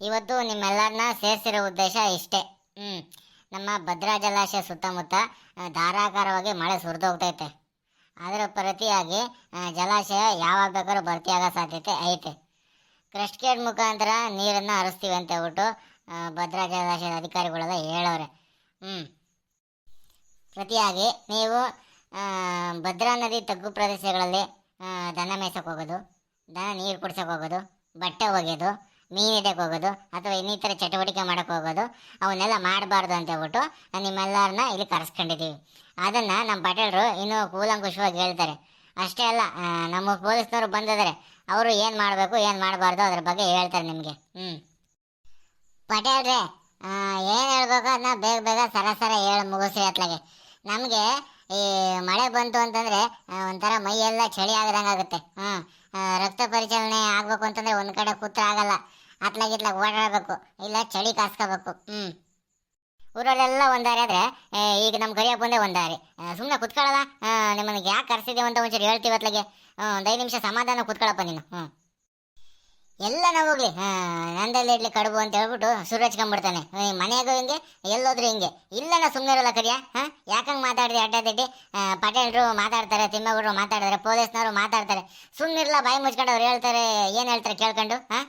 ಇವತ್ತು ನಿಮ್ಮೆಲ್ಲರನ್ನ ಸೇರಿಸಿರೋ ಉದ್ದೇಶ ಇಷ್ಟೇ. ಹ್ಞೂ ನಮ್ಮ ಭದ್ರಾ ಜಲಾಶಯ ಸುತ್ತಮುತ್ತ ಧಾರಾಕಾರವಾಗಿ ಮಳೆ ಸುರಿದೋಗ್ತೈತೆ. ಅದರ ಪ್ರತಿಯಾಗಿ ಜಲಾಶಯ ಯಾವಾಗ ಬೇಕಾದ್ರೂ ಭರ್ತಿಯಾಗೋ ಸಾಧ್ಯತೆ ಐತೆ. ಕ್ರಸ್ಟ್ ಗೇಟ್ ಮುಖಾಂತರ ನೀರನ್ನು ಹರಿಸ್ತೀವಿ ಅಂತ ಹೇಳ್ಬಿಟ್ಟು ಭದ್ರಾ ಜಲಾಶಯದ ಅಧಿಕಾರಿಗಳೆಲ್ಲ ಹೇಳವ್ರೆ. ಹ್ಞೂ ಪ್ರತಿಯಾಗಿ ನೀವು ಭದ್ರಾ ನದಿ ತಗ್ಗು ಪ್ರದೇಶಗಳಲ್ಲಿ ದನ ಮೇಯ್ಸಕ್ಕೆ ಹೋಗೋದು, ದನ ನೀರು ಕುಡ್ಸಕ್ಕೆ ಹೋಗೋದು, ಬಟ್ಟೆ ಒಗೆಯೋದು ಮೀನು ಹಿಡಿಯಕ್ಕೆ ಹೋಗೋದು ಅಥವಾ ಇನ್ನಿತರ ಚಟುವಟಿಕೆ ಮಾಡೋಕೆ ಹೋಗೋದು, ಅವನ್ನೆಲ್ಲ ಮಾಡಬಾರ್ದು ಅಂತ ಹೇಳ್ಬಿಟ್ಟು ನಿಮ್ಮೆಲ್ಲರನ್ನ ಇಲ್ಲಿ ಕರೆಸ್ಕೊಂಡಿದ್ದೀವಿ ಅದನ್ನು ನಮ್ಮ ಪಟೇಲರು ಇನ್ನೂ ಕೂಲಂಕುಷವಾಗಿ ಹೇಳ್ತಾರೆ. ಅಷ್ಟೇ ಅಲ್ಲ ನಮ್ಮ ಪೊಲೀಸ್ನವರು ಬಂದಿದ್ದಾರೆ ಅವರು ಏನು ಮಾಡಬೇಕು, ಏನು ಮಾಡಬಾರ್ದು ಅದ್ರ ಬಗ್ಗೆ ಹೇಳ್ತಾರೆ ನಿಮಗೆ. ಹ್ಞೂ ಪಟೇಲ್ರೆ ಏನು ಹೇಳ್ಬೇಕು ಅದನ್ನ ಬೇಗ ಬೇಗ ಸರ ಸರ ಹೇಳಿ ಮುಗಿಸಿ ಅತ್ಲಾಗೆ. ನಮಗೆ ಈ ಮಳೆ ಬಂತು ಅಂತಂದರೆ ಒಂಥರ ಮೈಯೆಲ್ಲ ಚಳಿ ಆಗದಂಗೆ ಆಗುತ್ತೆ ರಕ್ತ ಪರಿಚಲನೆ ಆಗಬೇಕು ಅಂತಂದರೆ ಒಂದು ಕಡೆ ಕೂತ್ರ ಆಗಲ್ಲ. ಅತ್ಲಾಗಿತ್ಲಾಗ ಓಡಾಡಬೇಕು, ಇಲ್ಲ ಚಳಿ ಕಾಸ್ಕೋಬೇಕು ಹ್ಞೂ ಊರಲ್ಲೆಲ್ಲ ಒಂದಾರಿ ಆದರೆ ಈಗ ನಮ್ಮ ಗರಿಯ ಬಂದೇ ಒಂದಾರಿ. ಸುಮ್ಮನೆ ಕುತ್ಕೊಳ್ಳಲ್ಲ ನಿಮ್ಮನ್ನ ಯಾಕೆ ಕರೆಸಿದ್ದೀವಿ ಅಂತ ಒಂಚೂರು ಹೇಳ್ತೀವಿ ಅತ್ಲಾಗೆ ಒಂದು ಐದು ನಿಮಿಷ ಸಮಾಧಾನ ಕುತ್ಕೊಳ್ಳಪ್ಪ ನೀನು ಹ್ಞೂ ಎಲ್ಲ ನಾವು ಹೋಗ್ಲಿ ನಂದಲ್ಲಿ ಇಡ್ಲಿ ಕಡುಬು ಅಂತ ಹೇಳ್ಬಿಟ್ಟು ಸುರು ಹಚ್ಕೊಂಡ್ಬಿಡ್ತಾನೆ ಮನೆಯಾಗೂ ಹಿಂಗೆ, ಎಲ್ಲೋದ್ರು ಹಿಂಗೆ. ಇಲ್ಲ ನಾ ಸುಮ್ಮನೆ ಇರಲ್ಲ ಕರಿಯ, ಹಾಂ? ಯಾಕಂಗೆ ಮಾತಾಡಿದೆ ಅಡ್ಡದಿಡ್ಡಿ ಪಟೇಲ್ರು ಮಾತಾಡ್ತಾರೆ ತಿಮ್ಮೇಗೌಡರು ಮಾತಾಡ್ತಾರೆ, ಪೊಲೀಸ್ನವರು ಮಾತಾಡ್ತಾರೆ. ಸುಮ್ಮನಿರಲ್ಲ ಬಾಯಿ ಮುಚ್ಕೊಂಡು ಅವ್ರು ಹೇಳ್ತಾರೆ, ಏನು ಹೇಳ್ತಾರೆ ಕೇಳ್ಕೊಂಡು, ಹಾಂ?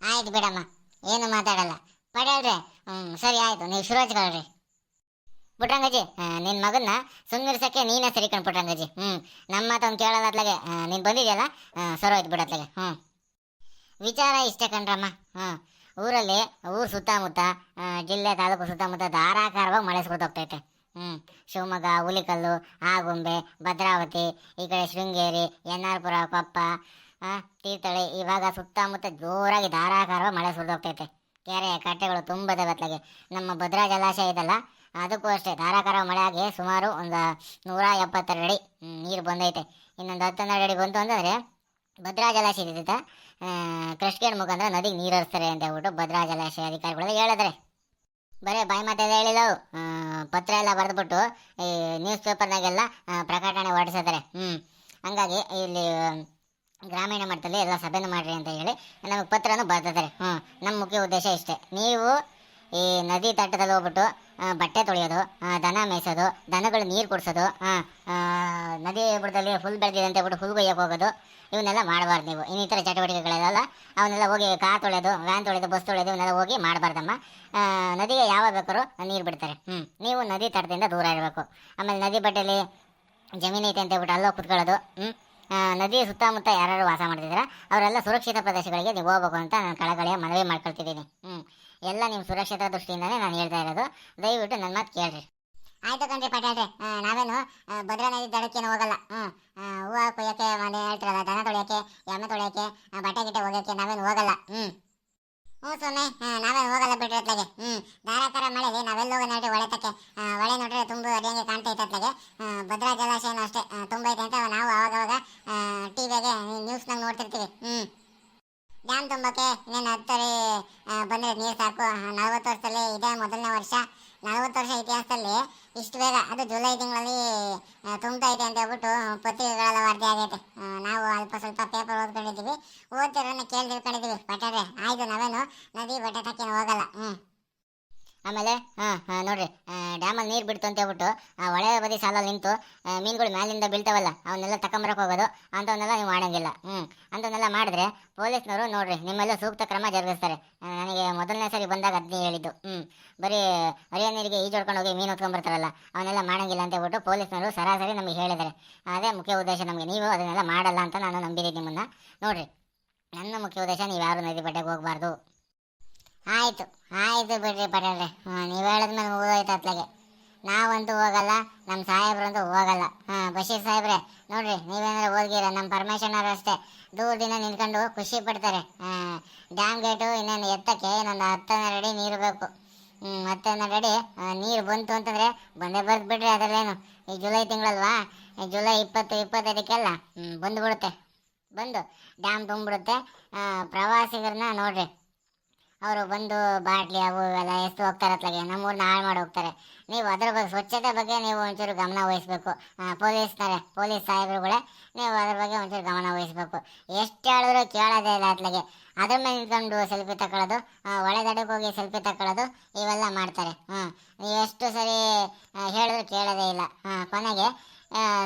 ಆಯ್ತು ಬಿಡಮ್ಮ, ಏನು ಮಾತಾಡಲ್ಲ. ಪಟೇಲ್ರೆ ಹ್ಞೂ ಸರಿ ಆಯಿತು, ನೀವು ಶುರು ಹಚ್ಕೊಳ್ರಿ ಪುಟ್ರಂಗಜಿ ನಿನ್ನ ಮಗನ್ನ ಸುಮ್ಮನಿರ್ಸೋಕ್ಕೆ ನೀನೇ ಸರಿ ಕಣ್ ಪುಟ್ರಂಗಜಿ ಹ್ಞೂ ನಮ್ಮ ಮಾತೊಂದು ಕೇಳಲ್ಲ ಅತ್ಲಾಗೆ. ನೀನು ಬಂದಿದೆಯಲ್ಲ? ಸರಿ ಹೋಯ್ತು ಬಿಡತ್ಲಾಗೆ ಹ್ಞೂ ವಿಚಾರ ಇಷ್ಟೇ ಕಣ್ರಮ್ಮ. ಹಾಂ, ಊರಲ್ಲಿ ಊರು ಸುತ್ತಮುತ್ತ ಜಿಲ್ಲೆ ತಾಲೂಕು ಸುತ್ತಮುತ್ತ ಧಾರಾಕಾರವಾಗಿ ಮಳೆ ಸುರಿದೋಗ್ತೈತೆ ಹ್ಞೂ ಶಿವಮೊಗ್ಗ, ಹುಲಿಕಲ್ಲು, ಆಗುಂಬೆ, ಭದ್ರಾವತಿ, ಈ ಕಡೆ ಶೃಂಗೇರಿ ಎನ್ ಆರ್ ಪುರ ಕೊಪ್ಪ ಆ, ತೀರ್ಥಹಳ್ಳಿ ಇವಾಗ ಸುತ್ತಮುತ್ತ ಜೋರಾಗಿ ಧಾರಾಕಾರ ಮಳೆ ಸುರಿದೋಗ್ತೈತೆ. ಕೆರೆ ಕಟ್ಟೆಗಳು ತುಂಬದ ಬತ್ತಲಾಗೆ ನಮ್ಮ ಭದ್ರಾ ಜಲಾಶಯ ಇದಲ್ಲ ಅದಕ್ಕೂ ಅಷ್ಟೇ. ಧಾರಾಕಾರ ಮಳೆ ಆಗಿ ಸುಮಾರು ಒಂದು ನೂರ ಎಪ್ಪತ್ತೆರಡು ಅಡಿ ನೀರು ಬಂದೈತೆ. ಇನ್ನೊಂದು ಹತ್ತೊಂದೆರಡು ಅಡಿ ಬಂತು ಅಂತಂದರೆ ಭದ್ರಾ ಜಲಾಶಯ ಇದ್ದ ಕೃಷ್ಣ ಮುಖಾಂತರ ನದಿಗೆ ನೀರು ಹರಿಸ್ತಾರೆ ಅಂತ ಹೇಳ್ಬಿಟ್ಟು ಭದ್ರಾ ಜಲಾಶಯ ಅಧಿಕಾರಿಗಳು ಹೇಳಿದ್ರೆ ಬರೀ ಬಾಯಿ ಮಾತಾದ ಹೇಳಿದವು. ಪತ್ರ ಎಲ್ಲ ಬರೆದ್ಬಿಟ್ಟು ಈ ನ್ಯೂಸ್ ಪೇಪರ್ನಾಗೆಲ್ಲ ಪ್ರಕಟಣೆ ಹೊರಡಿಸಿದ್ದಾರೆ. ಹ್ಞೂ ಹಂಗಾಗಿ ಇಲ್ಲಿ ಗ್ರಾಮೀಣ ಮಟ್ಟದಲ್ಲಿ ಎಲ್ಲ ಸಭೆನ ಮಾಡ್ರಿ ಅಂತ ಹೇಳಿ ನಮಗೆ ಪತ್ರನೂ ಬರ್ತಿದ್ದಾರೆ ಹ್ಞೂ ನಮ್ಮ ಮುಖ್ಯ ಉದ್ದೇಶ ಇಷ್ಟೇ. ನೀವು ಈ ನದಿ ತಟ್ಟದಲ್ಲಿ ಹೋಗ್ಬಿಟ್ಟು ಬಟ್ಟೆ ತೊಳೆಯೋದು ದನ ಮೇಯಿಸೋದು, ದನಗಳು ನೀರು ಕುಡಿಸೋದು ನದಿ ಬುಡದಲ್ಲಿ ಫುಲ್ ಬೆಳೆದಿದೆ ಅಂತ ಹೇಳ್ಬಿಟ್ಟು ಹುಲ್ ಕೊಯ್ಯಕ್ಕೆ ಹೋಗೋದು, ಇವನ್ನೆಲ್ಲ ಮಾಡಬಾರ್ದು ನೀವು. ಇನ್ನಿತರ ಚಟುವಟಿಕೆಗಳೆಲ್ಲ ಅವನ್ನೆಲ್ಲ ಹೋಗಿ ಕಾರ್ ತೊಳೆಯೋದು, ವ್ಯಾನ್ ತೊಳೆದು ಬಸ್ ತೊಳೆಯೋದು, ಇವನ್ನೆಲ್ಲ ಹೋಗಿ ಮಾಡಬಾರ್ದಮ್ಮ. ನದಿಗೆ ಯಾವಾಗ ಬೇಕಾದ್ರೂ ನೀರು ಬಿಡ್ತಾರೆ. ಹ್ಞೂ, ನೀವು ನದಿ ತಟದಿಂದ ದೂರ ಇರಬೇಕು. ಆಮೇಲೆ ನದಿ ಬಟ್ಟೆಯಲ್ಲಿ ಜಮೀನು ಐತೆ ಅಂತ ಹೇಳ್ಬಿಟ್ಟು ಅಲ್ಲೋಗಿ ಕುತ್ಕೊಳ್ಳೋದು, ಹ್ಞೂ. ನದಿ ಸುತ್ತಮುತ್ತ ಯಾರು ವಾಸ ಮಾಡ್ತಿದ್ದೀರಾ, ಅವರೆಲ್ಲ ಸುರಕ್ಷಿತ ಪ್ರದೇಶಗಳಿಗೆ ನೀವು ಹೋಗ್ಬೇಕು ಅಂತ ನಾನು ಕಳಕಳಿಯ ಮನವಿ ಮಾಡ್ಕೊಳ್ತಿದ್ದೀನಿ. ಹ್ಞೂ ಎಲ್ಲ ನಿಮ್ಮ ಸುರಕ್ಷಿತ ದೃಷ್ಟಿಯಿಂದಲೇ ನಾನು ಹೇಳ್ತಾ ಇರೋದು. ದಯವಿಟ್ಟು ನನ್ನ ಮಾತು ಕೇಳ್ರಿ. ಆಯ್ತು ಕಣ್ರಿ ಪಟಾಟೆ. ನಾವೇನು ಭದ್ರಾ ನದಿ ದಡಕ್ಕೇನು ಹೋಗಲ್ಲ. ಹ್ಞೂ ಹೂವು ಕೊಯ್ಯೋಕ್ಕೆ, ಮನೆ ಹೇಳ್ತಿರಲ್ಲ, ದನ ತೊಳೆಯೋಕ್ಕೆ, ಎಮ್ಮೆ ತೊಳೆಯೋಕ್ಕೆ ಬಟ್ಟೆ ಗಿಟ್ಟೆ ಹೋಗೋಕ್ಕೆ ನಾವೇನು ಹೋಗಲ್ಲ. ಹ್ಞೂ ಹ್ಞೂ ಸೊನ್ನೆ. ನಾವೇ ಹೋಗಲ್ಲ ಬಿಡ್ರಿ ಅತ್ಲಾಗೆ. ಹ್ಞೂ ಧಾರಾಕಾರ ಮಳೆಗೆ ನಾವೆಲ್ಲ ಹೋಗಿ ನೋಡ್ರಿ ಹೊಳೆತಕ್ಕೆ ಹೊಳೆ ನೋಡ್ರಿ, ತುಂಬ ಅಡಿಯಂಗೆ ಕಾಣ್ತಾ ಇತ್ತು ಅತ್ಲಾಗೆ. ಭದ್ರಾ ಜಲಾಶಯನೂ ಅಷ್ಟೇ. ತುಂಬೈತೆ ಅಂತ ನಾವು ಅವಾಗ ಅವಾಗ ಟಿವಿಯಾಗೆ ನ್ಯೂಸ್ನಾಗ ನೋಡ್ತಿರ್ತೀವಿ. ಹ್ಞೂ ಡ್ಯಾಮ್ ತುಂಬಕ್ಕೆ ಇನ್ನೇನು ಹತ್ತರಿ ಬಂದರೆ ನೀರು ಸಾಕು. ನಲವತ್ತು ವರ್ಷದಲ್ಲಿ ಇದೇ ಮೊದಲನೇ ವರ್ಷ. ನಲವತ್ತು ವರ್ಷ ಇತಿಹಾಸದಲ್ಲಿ ಇಷ್ಟು ಬೇಗ, ಅದು ಜುಲೈ ತಿಂಗಳಲ್ಲಿ ತುಂಬ್ತಾ ಇದೆ ಅಂತ ಹೇಳ್ಬಿಟ್ಟು ಪತ್ರಿಕೆಗಳೆಲ್ಲ ವರದಿ ಆಗೈತೆ. ನಾವು ಅಲ್ಪ ಸ್ವಲ್ಪ ಪೇಪರ್ ಓದ್ಕೊಂಡಿದ್ದೀವಿ. ಓದ್ತಿರೋನ್ನ ಕೇಳಿ ತಿಳ್ಕೊಂಡಿದ್ದೀವಿ. ಬಟಾರೆ ಆಯ್ತು ನಾವೇನು, ನದಿ ಬಟ್ಟೆ ತಕ್ಕೇನು ಹೋಗಲ್ಲ. ಹ್ಞೂ ಆಮೇಲೆ, ಹಾಂ ಹಾಂ, ನೋಡ್ರಿ ಡ್ಯಾಮಲ್ಲಿ ನೀರು ಬಿಡ್ತು ಅಂತ ಹೇಳ್ಬಿಟ್ಟು ಹೊಳೆ ಬದಿ ಸಾಲಲ್ಲಿ ನಿಂತು ಮೀನುಗಳು ಮ್ಯಾಲಿಂದ ಬೀಳ್ತಾವಲ್ಲ, ಅವನ್ನೆಲ್ಲ ತಕೊಂಬರಕ್ಕೆ ಹೋಗೋದು ಅಂಥವನ್ನೆಲ್ಲ ನೀವು ಮಾಡೋಂಗಿಲ್ಲ ಹ್ಞೂ ಅಂಥವನ್ನೆಲ್ಲ ಮಾಡಿದ್ರೆ ಪೊಲೀಸ್ನವರು ನೋಡ್ರಿ, ನಿಮ್ಮೆಲ್ಲ ಸೂಕ್ತ ಕ್ರಮ ಜರುಗಿಸ್ತಾರೆ. ನನಗೆ ಮೊದಲನೇ ಸರಿ ಬಂದಾಗ ಅದನ್ನೇ ಹೇಳಿದ್ದು ಹ್ಞೂ ಬರೀ ಹರಿಯ ನೀರಿಗೆ ಈಜೊಡ್ಕೊಂಡು ಹೋಗಿ ಮೀನು ಹೊತ್ಕೊಂಡ್ಬರ್ತಾರಲ್ಲ ಅವನ್ನೆಲ್ಲ ಮಾಡೋಂಗಿಲ್ಲ ಅಂತ ಹೇಳ್ಬಿಟ್ಟು ಪೊಲೀಸ್ನವರು ಸರಾಸರಿ ನಮಗೆ ಹೇಳಿದ್ದಾರೆ. ಅದೇ ಮುಖ್ಯ ಉದ್ದೇಶ ನಮಗೆ, ನೀವು ಅದನ್ನೆಲ್ಲ ಮಾಡಲ್ಲ ಅಂತ ನಾನು ನಂಬಿದ್ದೀನಿ ನಿಮ್ಮನ್ನು. ನೋಡ್ರಿ, ನನ್ನ ಮುಖ್ಯ ಉದ್ದೇಶ ನೀವು ಯಾರು ನದಿ ಬಡ್ಡೆಗೆ ಹೋಗಬಾರ್ದು. ಆಯಿತು ಆಯಿತು ಬಿಡ್ರಿ ಪಟೇಲ್ರೆ. ನೀವು ಹೇಳಿದ್ಮೇಲೆ ಮುಗಿದೋಯ್ತು ಅತ್ಲಾಗೆ. ನಾವಂತೂ ಹೋಗಲ್ಲ ನಮ್ಮ ಸಾಹೇಬ್ರಂತೂ ಹೋಗಲ್ಲ. ಹಾಂ, ಬಶೀರ್ ಸಾಹೇಬ್ರೆ, ನೋಡ್ರಿ, ನೀವೇನಾದ್ರು ಹೋಗಿರ ನಮ್ಮ ಪರಮೇಶನ್ ಅವ್ರು ಅಷ್ಟೇ. ದಿನ ನಿಂತ್ಕೊಂಡು ಖುಷಿ ಪಡ್ತಾರೆ. ಡ್ಯಾಮ್ ಗೇಟು ಇನ್ನೇನು ಎತ್ತಕ್ಕೆ? ಇನ್ನೊಂದು ಹತ್ತನ್ನೆರಡು ಅಡಿ ನೀರು ಬೇಕು. ಹತ್ತನ್ನೆರಡು ಅಡಿ ನೀರು ಬಂತು ಅಂತಂದರೆ ಬಂದೇ ಬರ್ದು ಬಿಡ್ರಿ ಅದರಲ್ಲೇನು. ಈ ಜುಲೈ ತಿಂಗಳಲ್ವಾ? ಜುಲೈ ಇಪ್ಪತ್ತು, ಇಪ್ಪತ್ತೈದಕ್ಕೆಲ್ಲ ಬಂದುಬಿಡುತ್ತೆ. ಬಂದು, ಡ್ಯಾಮ್ ತುಂಬಿಡುತ್ತೆ ಪ್ರವಾಸಿಗರನ್ನ ನೋಡ್ರಿ. ಅವರು ಬಂದು ಬಾಟ್ಲಿ ಅವು ಇವೆಲ್ಲ ಎಷ್ಟು ಹೋಗ್ತಾರೆ ಅತ್ಲಾಗೆ. ನಮ್ಮೂರನ್ನ ಹಾಳು ಮಾಡಿ ಹೋಗ್ತಾರೆ. ನೀವು ಅದ್ರ ಬಗ್ಗೆ ಸ್ವಚ್ಛತೆ ಬಗ್ಗೆ ನೀವು ಒಂಚೂರು ಗಮನ ವಹಿಸ್ಬೇಕು. ಪೊಲೀಸ್ನರೆ ಪೊಲೀಸ್ ಸಾಹೇಬರುಗಳೇ, ನೀವು ಅದ್ರ ಬಗ್ಗೆ ಒಂಚೂರು ಗಮನ ವಹಿಸ್ಬೇಕು. ಎಷ್ಟು ಹೇಳಿದ್ರು ಕೇಳೋದೇ ಇಲ್ಲ ಅತ್ಲಾಗೆ. ಅದ್ರ ಮೇಲೆ ನಿಂತ್ಕೊಂಡು ಸೆಲ್ಫಿ ತಗೊಳ್ಳೋದು ದಡಕ್ಕೆ ಹೋಗಿ ಸೆಲ್ಫಿ ತಗೊಳ್ಳೋದು ಇವೆಲ್ಲ ಮಾಡ್ತಾರೆ. ಹ್ಞೂ ನೀವು ಎಷ್ಟು ಸರಿ ಹೇಳಿದ್ರು ಕೇಳೋದೇ ಇಲ್ಲ. ಹಾಂ, ಕೊನೆಗೆ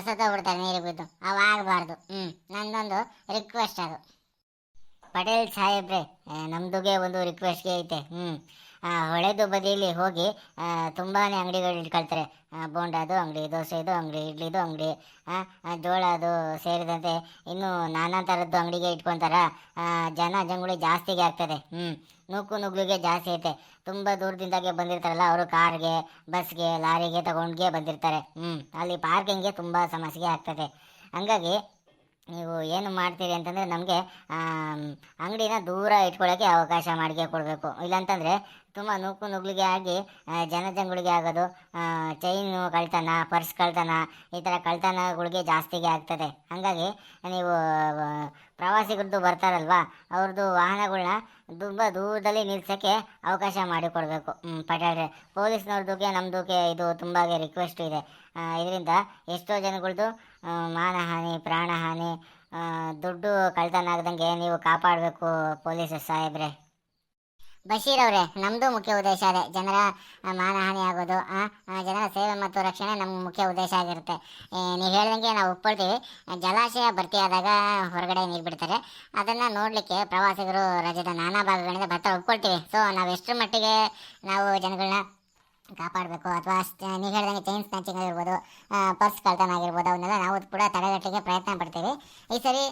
ಸತ್ತೋಗ್ಬಿಡ್ತಾರೆ ನೀರಿಗೆ ಬಿದ್ದು. ಅವಾಗಬಾರ್ದು. ಹ್ಞೂ ನನ್ನೊಂದು ರಿಕ್ವೆಸ್ಟ್ ಅದು. ಪಟೇಲ್ ಸಾಹೇಬ್ರೆ ನಮ್ದುಗೆ ಒಂದು ರಿಕ್ವೆಸ್ಟ್ಗೆ ಐತೆ. ಹ್ಞೂ ಹೊಳೆದು ಬದಿಯಲ್ಲಿ ಹೋಗಿ ತುಂಬಾ ಅಂಗಡಿಗಳು ಇಟ್ಕೊಳ್ತಾರೆ. ಬೋಂಡಾದು ಅಂಗಡಿ, ದೋಸೆದು ಅಂಗಡಿ, ಇಡ್ಲಿದು ಅಂಗಡಿ ಜೋಳ ಅದು ಸೇರಿದಂತೆ ಇನ್ನೂ ನಾನಾ ಥರದ್ದು ಅಂಗಡಿಗೆ ಇಟ್ಕೊತಾರ. ಜನ ಜಂಗುಳಿ ಜಾಸ್ತಿಗೆ ಆಗ್ತದೆ. ಹ್ಞೂ ನೂಕು ನುಗ್ಲಿಗೆ ಜಾಸ್ತಿ ಐತೆ. ತುಂಬ ದೂರದಿಂದಾಗೆ ಬಂದಿರ್ತಾರಲ್ಲ, ಅವರು ಕಾರ್ಗೆ, ಬಸ್ಗೆ, ಲಾರಿಗೆ ತಗೊಂಡ್ಗೆ ಬಂದಿರ್ತಾರೆ. ಹ್ಞೂ ಅಲ್ಲಿ ಪಾರ್ಕಿಂಗ್ಗೆ ತುಂಬ ಸಮಸ್ಯೆ ಆಗ್ತದೆ. ಹಂಗಾಗಿ ನೀವು ಏನು ಮಾಡ್ತೀರಿ ಅಂತಂದರೆ ನಮಗೆ ಅಂಗಡಿನ ದೂರ ಇಟ್ಕೊಳ್ಳೋಕ್ಕೆ ಅವಕಾಶ ಮಾಡಿಕೆ ಕೊಡಬೇಕು. ಇಲ್ಲಾಂತಂದರೆ ತುಂಬ ನೂಕು ನುಗ್ಲಿಗೆ ಆಗಿ ಜನಜಂಗುಳಿಗೆ ಆಗೋದು ಚೈನು ಕಳ್ತನ ಪರ್ಸ್ ಕಳ್ತನ, ಈ ಥರ ಕಳ್ತನಗಳಿಗೆ ಜಾಸ್ತಿಗೆ ಆಗ್ತದೆ. ಹಾಗಾಗಿ ನೀವು ಪ್ರವಾಸಿಗರದ್ದು ಬರ್ತಾರಲ್ವಾ ಅವ್ರದ್ದು ವಾಹನಗಳನ್ನ ತುಂಬ ದೂರದಲ್ಲಿ ನಿಲ್ಸೋಕ್ಕೆ ಅವಕಾಶ ಮಾಡಿಕೊಡ್ಬೇಕು. ಪಟಾಡ್ರೆ ಪೊಲೀಸ್ನವ್ರದಕ್ಕೆ ನಮ್ಮದಕ್ಕೆ ಇದು ತುಂಬ ರಿಕ್ವೆಸ್ಟ್ ಇದೆ. ಇದರಿಂದ ಎಷ್ಟೋ ಜನಗಳದ್ದು ಮಾನಹಾನಿ, ಪ್ರಾಣಹಾನಿ ದುಡ್ಡು ಕಳ್ತನ ಆಗದಂಗೆ ನೀವು ಕಾಪಾಡಬೇಕು ಪೊಲೀಸ್ ಸಾಹೇಬ್ರೆ. ಬಶೀರ್ ಅವರೇ ನಮ್ಮದು ಮುಖ್ಯ ಉದ್ದೇಶ ಅದೇ. ಜನರ ಮಾನಹಾನಿ ಆಗೋದು ಜನರ ಸೇವೆ ಮತ್ತು ರಕ್ಷಣೆ ನಮ್ಮ ಮುಖ್ಯ ಉದ್ದೇಶ ಆಗಿರುತ್ತೆ. ನೀವು ಹೇಳ್ದಂಗೆ ನಾವು ಒಪ್ಕೊಳ್ತೀವಿ. ಜಲಾಶಯ ಭರ್ತಿಯಾದಾಗ ಹೊರಗಡೆ ನೀರು ಬಿಡ್ತಾರೆ. ಅದನ್ನು ನೋಡಲಿಕ್ಕೆ ಪ್ರವಾಸಿಗರು ರಾಜ್ಯದ ನಾನಾ ಭಾಗಗಳಿಂದ ಬರ್ತಾರೆ. ಒಪ್ಕೊಳ್ತೀವಿ. ಸೊ ನಾವು ಎಷ್ಟರ ಮಟ್ಟಿಗೆ ನಾವು ಜನಗಳನ್ನ ಕಾಪಾಡಬೇಕು. ಅಥವಾ ನೀವು ಹೇಳ್ದಂಗೆ ಚೈನ್ ಸ್ನ್ಯಾಚಿಂಗ್ ಆಗಿರ್ಬೋದು ಪರ್ಸ್ ಕಳ್ತನ ಆಗಿರ್ಬೋದು, ಅವನ್ನೆಲ್ಲ ನಾವು ಕೂಡ ತಡೆಗಟ್ಟಲಿಕ್ಕೆ ಪ್ರಯತ್ನ ಪಡ್ತೀವಿ. ಈ ಸರಿ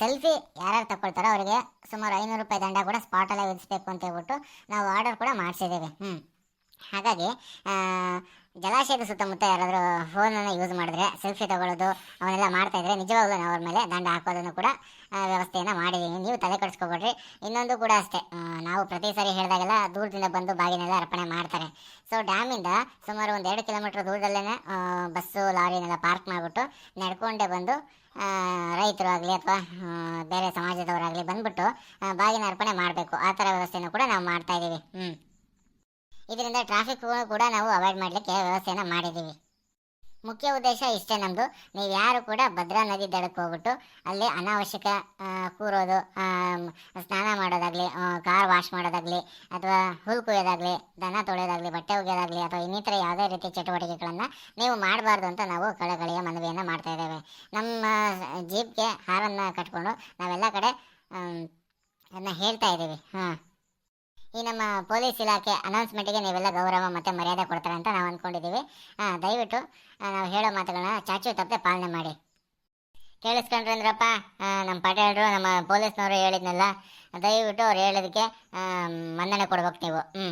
ಸೆಲ್ಫಿ ಯಾರ್ಯಾರು ತಗೊಳ್ತಾರೋ ಅವರಿಗೆ ಸುಮಾರು ಐನೂರು ರೂಪಾಯಿ ದಂಡ ಕೂಡ ಸ್ಪಾಟಲ್ಲೇ ವಿಧಿಸಬೇಕು ಅಂತ ಹೇಳ್ಬಿಟ್ಟು ನಾವು ಆರ್ಡರ್ ಕೂಡ ಮಾಡಿಸಿದ್ದೀವಿ. ಹ್ಞೂ ಹಾಗಾಗಿ ಜಲಾಶಯದ ಸುತ್ತಮುತ್ತ ಯಾರಾದರೂ ಫೋನನ್ನು ಯೂಸ್ ಮಾಡಿದ್ರೆ ಸೆಲ್ಫಿ ತಗೊಳ್ಳೋದು, ಅವನ್ನೆಲ್ಲ ಮಾಡ್ತಾಯಿದ್ರೆ ನಿಜವಾಗ್ಲೂ ನಾವು ಅವ್ರ ಮೇಲೆ ದಂಡ ಹಾಕೋದನ್ನು ಕೂಡ ವ್ಯವಸ್ಥೆಯನ್ನು ಮಾಡಿದ್ದೀವಿ ನೀವು ತಲೆ ಕೆಡಿಸ್ಕೊಬೇಡ್ರಿ. ಇನ್ನೊಂದು ಕೂಡ ಅಷ್ಟೇ. ನಾವು ಪ್ರತಿ ಸಾರಿ ಹೇಳಿದಾಗೆಲ್ಲ ದೂರದಿಂದ ಬಂದು ಬಾಗಿನೆಲ್ಲ ಅರ್ಪಣೆ ಮಾಡ್ತಾರೆ. ಸೊ ಡ್ಯಾಮಿಂದ ಸುಮಾರು ಒಂದು ಎರಡು ಕಿಲೋಮೀಟ್ರ್ ದೂರದಲ್ಲೇ ಬಸ್ಸು ಲಾರಿನೆಲ್ಲ ಪಾರ್ಕ್ ಮಾಡಿಬಿಟ್ಟು ನಡ್ಕೊಂಡೇ ಬಂದು ರೈತರು ಆಗಲಿ ಅಥವಾ ಬೇರೆ ಸಮಾಜದವರಾಗಲಿ ಬಂದ್ಬಿಟ್ಟು ಬಾಗಿನ ಅರ್ಪಣೆ ಮಾಡಬೇಕು. ಆ ಥರ ವ್ಯವಸ್ಥೆಯನ್ನು ಕೂಡ ನಾವು ಮಾಡ್ತಾ ಇದ್ದೀವಿ ಹ್ಞೂ ಇದರಿಂದ ಟ್ರಾಫಿಕ್ ಕೂಡ ನಾವು ಅವಾಯ್ಡ್ ಮಾಡಲಿಕ್ಕೆ ವ್ಯವಸ್ಥೆಯನ್ನು ಮಾಡಿದ್ದೀವಿ ಮುಖ್ಯ ಉದ್ದೇಶ ಇಷ್ಟೇ ನಮ್ಮದು ನೀವು ಯಾರು ಕೂಡ ಭದ್ರಾ ನದಿ ದಡಕ್ಕೆ ಹೋಗ್ಬಿಟ್ಟು ಅಲ್ಲಿ ಅನಾವಶ್ಯಕ ಕೂರೋದು ಸ್ನಾನ ಮಾಡೋದಾಗಲಿ ಕಾರ್ ವಾಶ್ ಮಾಡೋದಾಗಲಿ, ಅಥವಾ ಹುಲ್ ಕುಯ್ಯೋದಾಗಲಿ, ದನ ತೊಳೆಯೋದಾಗಲಿ, ಬಟ್ಟೆ ಒಗೆಯೋದಾಗಲಿ, ಅಥವಾ ಇನ್ನಿತರ ಯಾವುದೇ ರೀತಿ ಚಟುವಟಿಕೆಗಳನ್ನು ನೀವು ಮಾಡಬಾರ್ದು ಅಂತ ನಾವು ಕಳಕಳಿಯ ಮನವಿಯನ್ನು ಮಾಡ್ತಾ ಇದ್ದೇವೆ. ನಮ್ಮ ಜೀಪ್ಗೆ ಹಾರನ್ನು ಕಟ್ಕೊಂಡು ನಾವೆಲ್ಲ ಕಡೆ ಅದನ್ನ ಹೇಳ್ತಾ ಇದ್ದೀವಿ. ಹಾಂ. ಈ ನಮ್ಮ ಪೊಲೀಸ್ ಇಲಾಖೆ ಅನೌನ್ಸ್ಮೆಂಟ್ಗೆ ನೀವೆಲ್ಲ ಗೌರವ ಮತ್ತು ಮರ್ಯಾದೆ ಕೊಡ್ತಾರೆ ಅಂತ ನಾವು ಅಂದ್ಕೊಂಡಿದ್ದೀವಿ ದಯವಿಟ್ಟು ನಾವು ಹೇಳೋ ಮಾತುಗಳನ್ನ ಚಾಚು ತಪ್ಪದೆ ಪಾಲನೆ ಮಾಡಿ. ಕೇಳಿಸ್ಕೊಂಡ್ರೆ ಅಂದ್ರಪ್ಪ ನಮ್ಮ ಪಟೇಲರು, ನಮ್ಮ ಪೊಲೀಸ್ನವರು ಹೇಳಿದ್ನಲ್ಲ, ದಯವಿಟ್ಟು ಅವ್ರು ಹೇಳೋದಕ್ಕೆ ಮನ್ನಣೆ ಕೊಡ್ಬೇಕು ನೀವು. ಹ್ಞೂ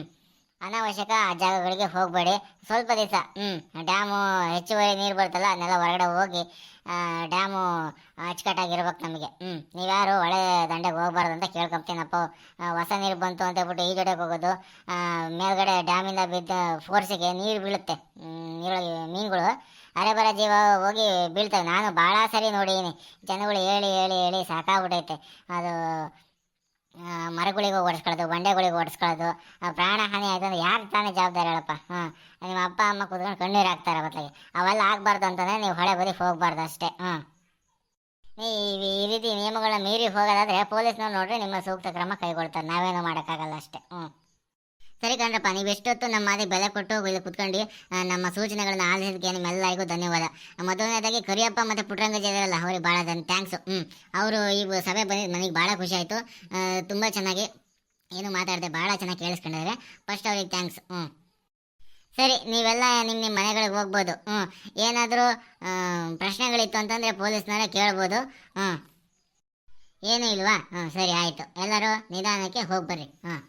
ಅನಾವಶ್ಯಕ ಜಾಗಗಳಿಗೆ ಹೋಗಬೇಡಿ. ಸ್ವಲ್ಪ ದಿವಸ ಹ್ಞೂ ಡ್ಯಾಮು ಹೆಚ್ಚುವರಿ ನೀರು ಬರುತ್ತಲ್ಲ ಅದನ್ನೆಲ್ಲ ಹೊರಗಡೆ ಹೋಗಿ ಡ್ಯಾಮು ಅಚ್ಚುಕಟ್ಟಾಗಿರ್ಬೇಕು ನಮಗೆ. ಹ್ಞೂ ನೀವ್ಯಾರು ಹೊಳೆ ದಂಡೆಗೆ ಹೋಗ್ಬಾರ್ದು ಅಂತ ಕೇಳ್ಕೊಂತೀನಪ್ಪ ಹೊಸ ನೀರು ಬಂತು ಅಂತ ಹೇಳ್ಬಿಟ್ಟು ಈಜೊಡೆಗೆ ಹೋಗೋದು. ಆ, ಮೇಲ್ಗಡೆ ಡ್ಯಾಮಿಂದ ಬಿದ್ದ ಫೋರ್ಸಿಗೆ ನೀರು ಬೀಳುತ್ತೆ. ನೀರೊಳಗೆ ಮೀನುಗಳು. ಅರೆ ಬರ ಜೀವ ಹೋಗಿ ಬೀಳ್ತವೆ. ನಾನು ಭಾಳ ಸರಿ ನೋಡಿದ್ದೀನಿ ಜನಗಳು ಹೇಳಿ ಹೇಳಿ ಹೇಳಿ ಸಾಕಾಗ್ಬಿಟೈತೆ. ಅದು ಮರಗಳಿಗೆ ಓಡಿಸ್ಕೊಳ್ಳೋದು, ಬಂಡೆಗಳಿಗೆ ಓಡಿಸ್ಕೊಳ್ಳೋದು ಪ್ರಾಣ ಹಾನಿ ಆಯಿತು ಅಂದರೆ ಯಾರು ತಾನೇ ಜವಾಬ್ದಾರಿ ಹೇಳಪ್ಪ, ಹಾಂ. ನಿಮ್ಮ ಅಪ್ಪ, ಅಮ್ಮ ಕೂತ್ಕೊಂಡು ಕಣ್ಣೀರು ಹಾಕ್ತಾರೆ ಮತ್ತೆ ಅವೆಲ್ಲ ಆಗಬಾರ್ದು ಅಂತಂದರೆ ನೀವು ಹೊಳೆ ಬದಿ ಹೋಗಬಾರ್ದು ಅಷ್ಟೇ, ಹಾಂ. ಈ ಈ ರೀತಿ ನಿಯಮಗಳನ್ನ ಮೀರಿ ಹೋಗೋದಾದರೆ ಪೊಲೀಸ್ನವ್ರು ನೋಡ್ರಿ ನಿಮ್ಮ ಸೂಕ್ತ ಕ್ರಮ ಕೈಗೊಳ್ತಾರೆ. ನಾವೇನು ಮಾಡೋಕ್ಕಾಗಲ್ಲ ಅಷ್ಟೇ ಹ್ಞೂ ಸರಿ ಕಣ್ರಪ್ಪ, ನೀವು ಎಷ್ಟೊತ್ತು ನಮ್ಮ ಮಾತಿಗೆ ಬೆಲೆ ಕೊಟ್ಟು ಇಲ್ಲಿ ಕುತ್ಕೊಂಡು ನಮ್ಮ ಸೂಚನೆಗಳನ್ನ ಆಲಿಸಿದ್ದಕ್ಕೆ ನಿಮ್ಮೆಲ್ಲರಿಗೂ ಧನ್ಯವಾದ. ಮೊದಲನೇದಾಗಿ ಕರಿಯಪ್ಪ ಮತ್ತು ಪುಟ್ರಂಗಜ ಇದಾರಲ್ಲ ಅವ್ರಿಗೆ ಭಾಳ ಧನ್ ಥ್ಯಾಂಕ್ಸು ಹ್ಞೂ ಅವರು ಈ ಸಭೆ ಬಂದಿದ್ದು ನನಗೆ ಭಾಳ ಖುಷಿ ಆಯಿತು. ತುಂಬ ಚೆನ್ನಾಗಿ ಏನು ಮಾತಾಡಿದೆ ಭಾಳ ಚೆನ್ನಾಗಿ ಕೇಳಿಸ್ಕೊಂಡಿದ್ದಾರೆ. ಫಸ್ಟ್ ಅವ್ರಿಗೆ ಥ್ಯಾಂಕ್ಸ್ ಹ್ಞೂ ಸರಿ, ನೀವೆಲ್ಲ ನಿಮ್ಮ ನಿಮ್ಮ ಮನೆಗಳಿಗೆ ಹೋಗ್ಬೋದು. ಹ್ಞೂ ಏನಾದರೂ ಪ್ರಶ್ನೆಗಳಿತ್ತು ಅಂತಂದರೆ ಪೊಲೀಸ್ನವರೇ ಕೇಳ್ಬೋದು. ಹ್ಞೂ ಏನೂ ಇಲ್ವಾ? ಹ್ಞೂ ಸರಿ, ಆಯಿತು. ಎಲ್ಲರೂ ನಿಧಾನಕ್ಕೆ ಹೋಗಿ ಬರ್ರಿ ಹಾಂ